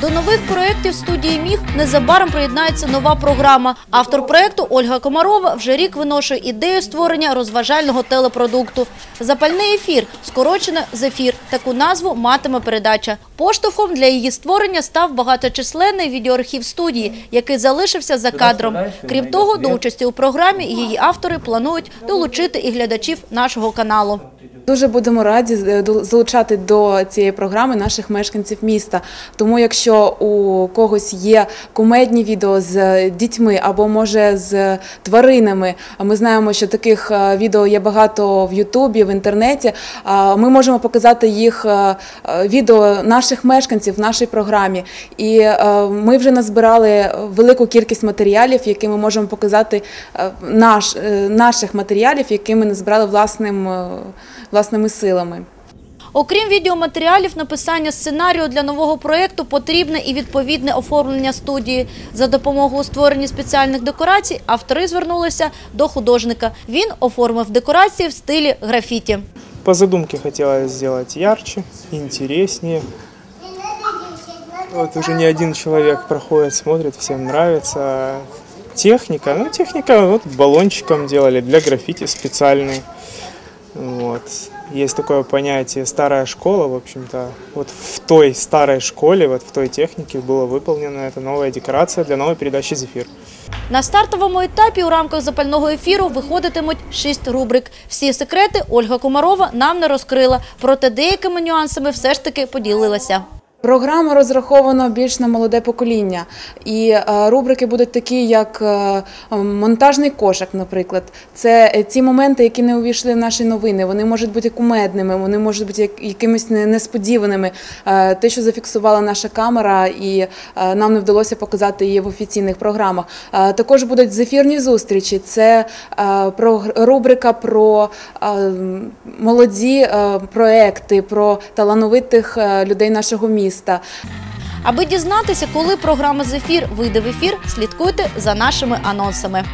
До нових проєктів студії Міг незабаром приєднається нова програма. Автор проєкту Ольга Комарова вже рік виношує ідею створення розважального телепродукту. Запальний ефір, скорочено «Зефір». Таку назву матиме передача. Поштовхом для її створення став багаточисленний відеоархів студії, який залишився за кадром. Крім того, до участі у програмі її автори планують долучити і глядачів нашого каналу. Дуже будемо раді е, залучати до цієї програми наших мешканців міста. Тому, якщо у когось є кумедні відео з дітьми або може з тваринами, ми знаємо, що таких е, відео є багато в Ютубі, в інтернеті. Ми можемо показати їх е, е, відео наших мешканців в нашій програмі. І е, ми вже назбирали велику кількість матеріалів, які ми можемо показати е, наш, е, наших матеріалів, які ми назбирали власним, е, власними силами. Окрім відеоматеріалів, написання сценарію для нового проєкту потрібне і відповідне оформлення студії. За допомогою у створенні спеціальних декорацій автори звернулися до художника. Він оформив декорації в стилі графіті. По задумке хотелось сделать ярче, интереснее. Вот уже не один человек проходит, смотрит, всем нравится. Техника, ну техника вот баллончиком делали для граффити специальный. Вот. Есть такое понятие старая школа, в общем-то. Вот в той старой школе, вот в той технике была выполнена эта новая декорация для новой передачи «Зефир». На стартовому етапі у рамках запального ефіру виходитимуть шість рубрик. Всі секрети Ольга Комарова нам не розкрила, проте деякими нюансами все ж таки поділилася. Програма розрахована більш на молоде покоління, і е, рубрики будуть такі, як е, монтажний кошик, наприклад. Це е, ті моменти, які не увійшли в наші новини. Вони можуть бути кумедними, вони можуть бути як- якимись несподіваними. Те, що зафіксувала наша камера, і нам не вдалося показати її в офіційних програмах. Також будуть зефірні зустрічі. Це рубрика про молоді проекти, про талановитих людей нашого міста. Аби дізнатися, коли програма «Зефір» вийде в ефір, слідкуйте за нашими анонсами.